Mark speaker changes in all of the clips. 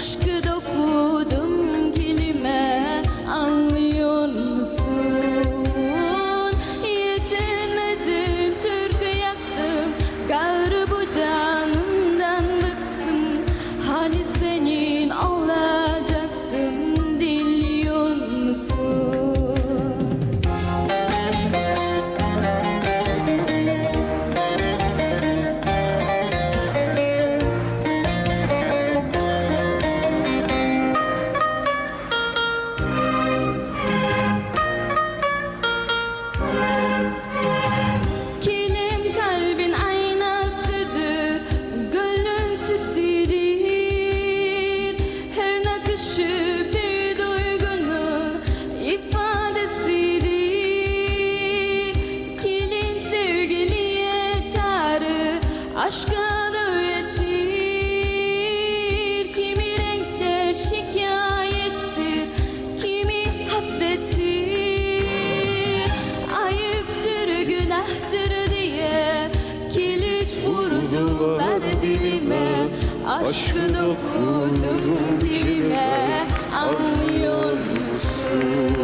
Speaker 1: Aşkı dokudum triste. Aşkı dokudum dilime, anlıyor musun?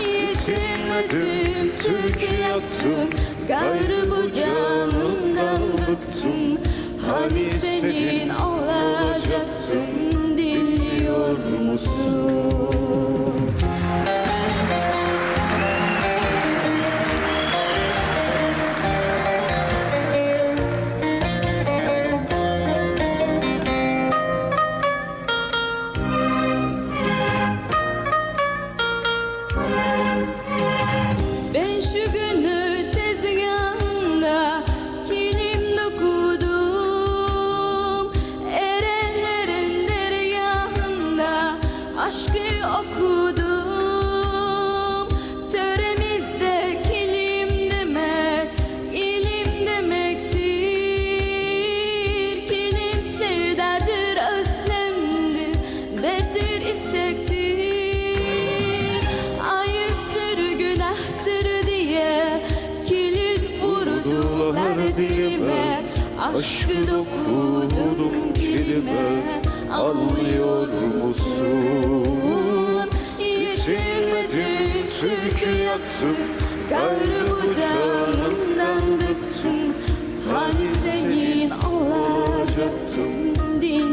Speaker 1: Yetinmedim, türkü yaktım, gayrı bu canımdan bıktım. Hani Ben şu günü günahtır diye Kilit vurdular dilime Aşkı dokudum kilime Anlıyor musun? Yitirmedim türkü yaktım Gayrı bu canımdan bıktım. Hani, hani zengin olacaktım Din